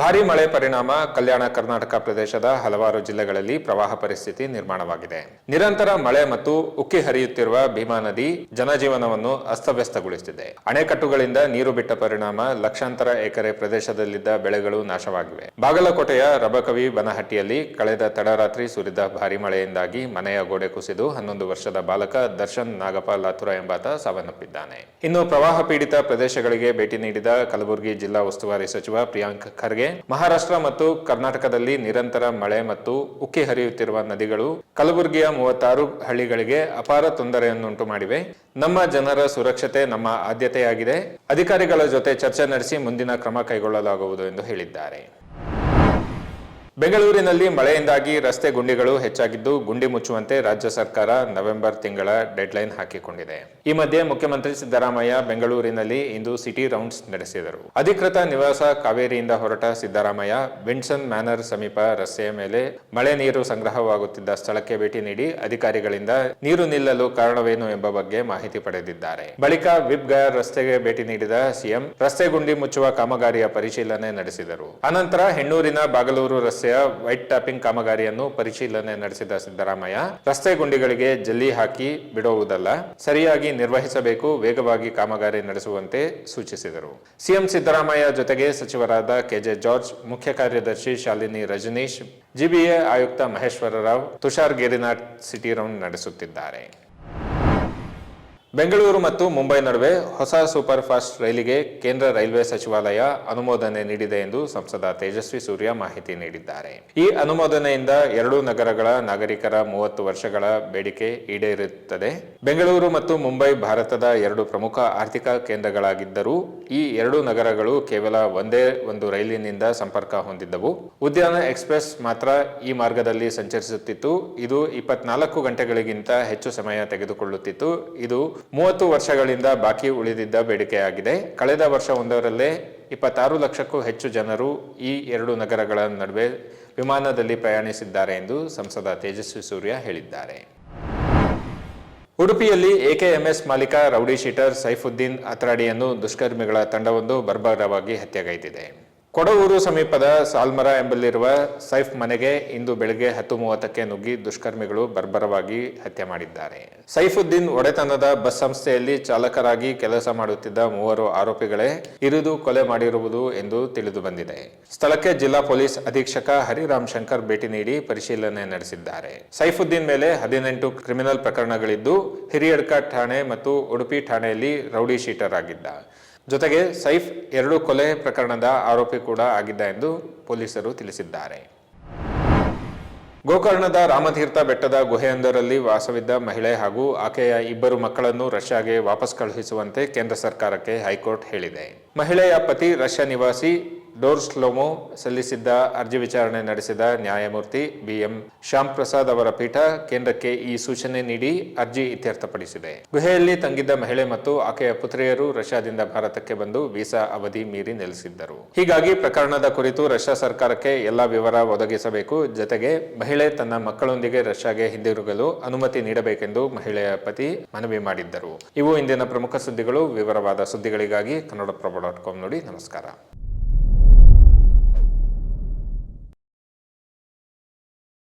ಭಾರೀ ಮಳೆ ಪರಿಣಾಮ ಕಲ್ಯಾಣ ಕರ್ನಾಟಕ ಪ್ರದೇಶದ ಹಲವಾರು ಜಿಲ್ಲೆಗಳಲ್ಲಿ ಪ್ರವಾಹ ಪರಿಸ್ಥಿತಿ ನಿರ್ಮಾಣವಾಗಿದೆ. ನಿರಂತರ ಮಳೆ ಮತ್ತು ಉಕ್ಕಿ ಹರಿಯುತ್ತಿರುವ ಭೀಮಾ ನದಿ ಜನಜೀವನವನ್ನು ಅಸ್ತವ್ಯಸ್ತಗೊಳಿಸಿದೆ ಅಣೆಕಟ್ಟುಗಳಿಂದ ನೀರು ಬಿಟ್ಟ ಪರಿಣಾಮ ಲಕ್ಷಾಂತರ ಎಕರೆ ಪ್ರದೇಶದಲ್ಲಿದ್ದ ಬೆಳೆಗಳು ನಾಶವಾಗಿವೆ. ಬಾಗಲಕೋಟೆಯ ರಬಕವಿ ಬನಹಟ್ಟಿಯಲ್ಲಿ ಕಳೆದ ತಡರಾತ್ರಿ ಸುರಿದ ಭಾರೀ ಮಳೆಯಿಂದಾಗಿ ಮನೆಯ ಗೋಡೆ ಕುಸಿದು ಹನ್ನೊಂದು ವರ್ಷದ ಬಾಲಕ ದರ್ಶನ್ ನಾಗಪ್ಪ ಲಾಥುರ ಎಂಬಾತ ಸಾವನ್ನಪ್ಪಿದ್ದಾನೆ. ಇನ್ನು ಪ್ರವಾಹ ಪೀಡಿತ ಪ್ರದೇಶಗಳಿಗೆ ಭೇಟಿ ನೀಡಿದ ಕಲಬುರಗಿ ಜಿಲ್ಲಾ ಉಸ್ತುವಾರಿ ಸಚಿವ ಪ್ರಿಯಾಂಕ್ ಖರ್ಗೆ ಮಹಾರಾಷ್ಟ್ರ ಮತ್ತು ಕರ್ನಾಟಕದಲ್ಲಿ ನಿರಂತರ ಮಳೆ ಮತ್ತು ಉಕ್ಕಿ ಹರಿಯುತ್ತಿರುವ ನದಿಗಳು ಕಲಬುರಗಿಯ ಮೂವತ್ತಾರು ಹಳ್ಳಿಗಳಿಗೆ ಅಪಾರ ತೊಂದರೆಯನ್ನುಂಟು ಮಾಡಿವೆ. ನಮ್ಮ ಜನರ ಸುರಕ್ಷತೆ ನಮ್ಮ ಆದ್ಯತೆಯಾಗಿದೆ. ಅಧಿಕಾರಿಗಳ ಜೊತೆ ಚರ್ಚೆ ನಡೆಸಿ ಮುಂದಿನ ಕ್ರಮ ಕೈಗೊಳ್ಳಲಾಗುವುದು ಎಂದು ಹೇಳಿದ್ದಾರೆ. ಬೆಂಗಳೂರಿನಲ್ಲಿ ಮಳೆಯಿಂದಾಗಿ ರಸ್ತೆ ಗುಂಡಿಗಳು ಹೆಚ್ಚಾಗಿದ್ದು ಗುಂಡಿ ಮುಚ್ಚುವಂತೆ ರಾಜ್ಯ ಸರ್ಕಾರ ನವೆಂಬರ್ ತಿಂಗಳ ಡೆಡ್ಲೈನ್ ಹಾಕಿಕೊಂಡಿದೆ. ಈ ಮಧ್ಯೆ ಮುಖ್ಯಮಂತ್ರಿ ಸಿದ್ದರಾಮಯ್ಯ ಬೆಂಗಳೂರಿನಲ್ಲಿ ಇಂದು ಸಿಟಿ ರೌಂಡ್ಸ್ ನಡೆಸಿದರು. ಅಧಿಕೃತ ನಿವಾಸ ಕಾವೇರಿಯಿಂದ ಹೊರಟ ಸಿದ್ದರಾಮಯ್ಯ ವಿನ್ಸನ್ ಮ್ಯಾನರ್ ಸಮೀಪ ರಸ್ತೆಯ ಮೇಲೆ ಮಳೆ ನೀರು ಸಂಗ್ರಹವಾಗುತ್ತಿದ್ದ ಸ್ಥಳಕ್ಕೆ ಭೇಟಿ ನೀಡಿ ಅಧಿಕಾರಿಗಳಿಂದ ನೀರು ನಿಲ್ಲಲು ಕಾರಣವೇನು ಎಂಬ ಬಗ್ಗೆ ಮಾಹಿತಿ ಪಡೆದಿದ್ದಾರೆ. ಬಳಿಕ ವಿಪ್ ಗಯರ್ ರಸ್ತೆಗೆ ಭೇಟಿ ನೀಡಿದ ಸಿಎಂ ರಸ್ತೆ ಗುಂಡಿ ಮುಚ್ಚುವ ಕಾಮಗಾರಿಯ ಪರಿಶೀಲನೆ ನಡೆಸಿದರು. ಅನಂತರ ಹೆಣ್ಣೂರಿನ ಬಾಗಲೂರು ರಸ್ತೆಯ ವೈಟ್ ಟ್ಯಾಪಿಂಗ್ ಕಾಮಗಾರಿಯನ್ನು ಪರಿಶೀಲನೆ ನಡೆಸಿದ ಸಿದ್ದರಾಮಯ್ಯ, ರಸ್ತೆ ಗುಂಡಿಗಳಿಗೆ ಜಲ್ಲಿ ಹಾಕಿ ಬಿಡುವುದಲ್ಲ, ಸರಿಯಾಗಿ ನಿರ್ವಹಿಸಬೇಕು, ವೇಗವಾಗಿ ಕಾಮಗಾರಿ ನಡೆಸುವಂತೆ ಸೂಚಿಸಿದರು. ಸಿಎಂ ಸಿದ್ದರಾಮಯ್ಯ ಜೊತೆಗೆ ಸಚಿವರಾದ ಕೆಜೆ ಜಾರ್ಜ್, ಮುಖ್ಯ ಕಾರ್ಯದರ್ಶಿ ಶಾಲಿನಿ ರಜನೀಶ್, ಜಿಬಿಎ ಆಯುಕ್ತ ಮಹೇಶ್ವರ ರಾವ್, ತುಷಾರ್ ಗಿರಿನಾಥ್ ಸಿಟಿ ರೌಂಡ್ ನಡೆಸುತ್ತಿದ್ದಾರೆ. ಬೆಂಗಳೂರು ಮತ್ತು ಮುಂಬೈ ನಡುವೆ ಹೊಸ ಸೂಪರ್ ಫಾಸ್ಟ್ ರೈಲಿಗೆ ಕೇಂದ್ರ ರೈಲ್ವೆ ಸಚಿವಾಲಯ ಅನುಮೋದನೆ ನೀಡಿದೆ ಎಂದು ಸಂಸದ ತೇಜಸ್ವಿ ಸೂರ್ಯ ಮಾಹಿತಿ ನೀಡಿದ್ದಾರೆ. ಈ ಅನುಮೋದನೆಯಿಂದ ಎರಡೂ ನಗರಗಳ ನಾಗರಿಕರ ಮೂವತ್ತು ವರ್ಷಗಳ ಬೇಡಿಕೆ ಈಡೇರುತ್ತದೆ. ಬೆಂಗಳೂರು ಮತ್ತು ಮುಂಬೈ ಭಾರತದ ಎರಡು ಪ್ರಮುಖ ಆರ್ಥಿಕ ಕೇಂದ್ರಗಳಾಗಿದ್ದರೂ ಈ ಎರಡು ನಗರಗಳು ಕೇವಲ ಒಂದೇ ಒಂದು ರೈಲಿನಿಂದ ಸಂಪರ್ಕ ಹೊಂದಿದ್ದವು. ಉದ್ಯಾನ ಎಕ್ಸ್ಪ್ರೆಸ್ ಮಾತ್ರ ಈ ಮಾರ್ಗದಲ್ಲಿ ಸಂಚರಿಸುತ್ತಿತ್ತು. ಇದು ಇಪ್ಪತ್ನಾಲ್ಕು ಗಂಟೆಗಳಿಗಿಂತ ಹೆಚ್ಚು ಸಮಯ ತೆಗೆದುಕೊಳ್ಳುತ್ತಿತ್ತು. ಇದು ಮೂವತ್ತು ವರ್ಷಗಳಿಂದ ಬಾಕಿ ಉಳಿದಿದ್ದ ಬೇಡಿಕೆಯಾಗಿದೆ. ಕಳೆದ ವರ್ಷ ಒಂದರಲ್ಲೇ ಇಪ್ಪತ್ತಾರು ಲಕ್ಷಕ್ಕೂ ಹೆಚ್ಚು ಜನರು ಈ ಎರಡು ನಗರಗಳ ನಡುವೆ ವಿಮಾನದಲ್ಲಿ ಪ್ರಯಾಣಿಸಿದ್ದಾರೆ ಎಂದು ಸಂಸದ ತೇಜಸ್ವಿ ಸೂರ್ಯ ಹೇಳಿದ್ದಾರೆ. ಉಡುಪಿಯಲ್ಲಿ ಎಕೆಎಂಎಸ್ ಮಾಲೀಕ ರೌಡಿ ಶೀಟರ್ ಸೈಫುದ್ದೀನ್ ಅತ್ರಾಡಿಯನ್ನು ದುಷ್ಕರ್ಮಿಗಳ ತಂಡವೊಂದು ಬರ್ಬರವಾಗಿ ಹತ್ಯೆಗೈದಿದೆ. ಕೊಡವೂರು ಸಮೀಪದ ಸಾಲ್ಮರ ಎಂಬಲ್ಲಿರುವ ಸೈಫ್ ಮನೆಗೆ ಇಂದು ಬೆಳಗ್ಗೆ ಹತ್ತು ಮೂವತ್ತಕ್ಕೆ ನುಗ್ಗಿ ದುಷ್ಕರ್ಮಿಗಳು ಬರ್ಬರವಾಗಿ ಹತ್ಯೆ ಮಾಡಿದ್ದಾರೆ. ಸೈಫುದ್ದೀನ್ ಒಡೆತನದ ಬಸ್ ಸಂಸ್ಥೆಯಲ್ಲಿ ಚಾಲಕರಾಗಿ ಕೆಲಸ ಮಾಡುತ್ತಿದ್ದ ಮೂವರು ಆರೋಪಿಗಳೇ ಇರಿದು ಕೊಲೆ ಮಾಡಿರುವುದು ಎಂದು ತಿಳಿದು ಬಂದಿದೆ. ಸ್ಥಳಕ್ಕೆ ಜಿಲ್ಲಾ ಪೊಲೀಸ್ ಅಧೀಕ್ಷಕ ಹರಿರಾಮ್ ಶಂಕರ್ ಭೇಟಿ ನೀಡಿ ಪರಿಶೀಲನೆ ನಡೆಸಿದ್ದಾರೆ. ಸೈಫುದ್ದೀನ್ ಮೇಲೆ ಹದಿನೆಂಟು ಕ್ರಿಮಿನಲ್ ಪ್ರಕರಣಗಳಿದ್ದು ಹಿರಿಯಡ್ಕ ಠಾಣೆ ಮತ್ತು ಉಡುಪಿ ಠಾಣೆಯಲ್ಲಿ ರೌಡಿ ಶೀಟರ್ ಆಗಿದ್ದ. ಜೊತೆಗೆ ಸೈಫ್ ಎರಡು ಕೊಲೆ ಪ್ರಕರಣದ ಆರೋಪಿ ಕೂಡ ಆಗಿದ್ದ ಎಂದು ಪೊಲೀಸರು ತಿಳಿಸಿದ್ದಾರೆ. ಗೋಕರ್ಣದ ರಾಮತೀರ್ಥ ಬೆಟ್ಟದ ಗುಹೆಯೊಂದರಲ್ಲಿ ವಾಸವಿದ್ದ ಮಹಿಳೆ ಹಾಗೂ ಆಕೆಯ ಇಬ್ಬರು ಮಕ್ಕಳನ್ನು ರಷ್ಯಾಗೆ ವಾಪಸ್ ಕಳುಹಿಸುವಂತೆ ಕೇಂದ್ರ ಸರ್ಕಾರಕ್ಕೆ ಹೈಕೋರ್ಟ್ ಹೇಳಿದೆ. ಮಹಿಳೆಯ ಪತಿ ರಷ್ಯಾ ನಿವಾಸಿ ಡೋರ್ಸ್ಲೋಮೋ ಸಲ್ಲಿಸಿದ್ದ ಅರ್ಜಿ ವಿಚಾರಣೆ ನಡೆಸಿದ ನ್ಯಾಯಮೂರ್ತಿ ಬಿಎಂ ಶ್ಯಾಮ್ ಪ್ರಸಾದ್ ಅವರ ಪೀಠ ಕೇಂದ್ರಕ್ಕೆ ಈ ಸೂಚನೆ ನೀಡಿ ಅರ್ಜಿ ಇತ್ಯರ್ಥಪಡಿಸಿದೆ. ಗುಹೆಯಲ್ಲಿ ತಂಗಿದ್ದ ಮಹಿಳೆ ಮತ್ತು ಆಕೆಯ ಪುತ್ರಿಯರು ರಷ್ಯಾದಿಂದ ಭಾರತಕ್ಕೆ ಬಂದು ವೀಸಾ ಅವಧಿ ಮೀರಿ ನೆಲೆಸಿದ್ದರು. ಹೀಗಾಗಿ ಪ್ರಕರಣದ ಕುರಿತು ರಷ್ಯಾ ಸರ್ಕಾರಕ್ಕೆ ಎಲ್ಲಾ ವಿವರ ಒದಗಿಸಬೇಕು. ಜತೆಗೆ ಮಹಿಳೆ ತನ್ನ ಮಕ್ಕಳೊಂದಿಗೆ ರಷ್ಯಾಗೆ ಹಿಂದಿರುಗಲು ಅನುಮತಿ ನೀಡಬೇಕೆಂದು ಮಹಿಳೆಯ ಪತಿ ಮನವಿ ಮಾಡಿದ್ದರು. ಇವು ಇಂದಿನ ಪ್ರಮುಖ ಸುದ್ದಿಗಳು. ವಿವರವಾದ ಸುದ್ದಿಗಳಿಗಾಗಿ ಕನ್ನಡಪ್ರಭ ಡಾಟ್ ಕಾಮ್ ನೋಡಿ ನಮಸ್ಕಾರ.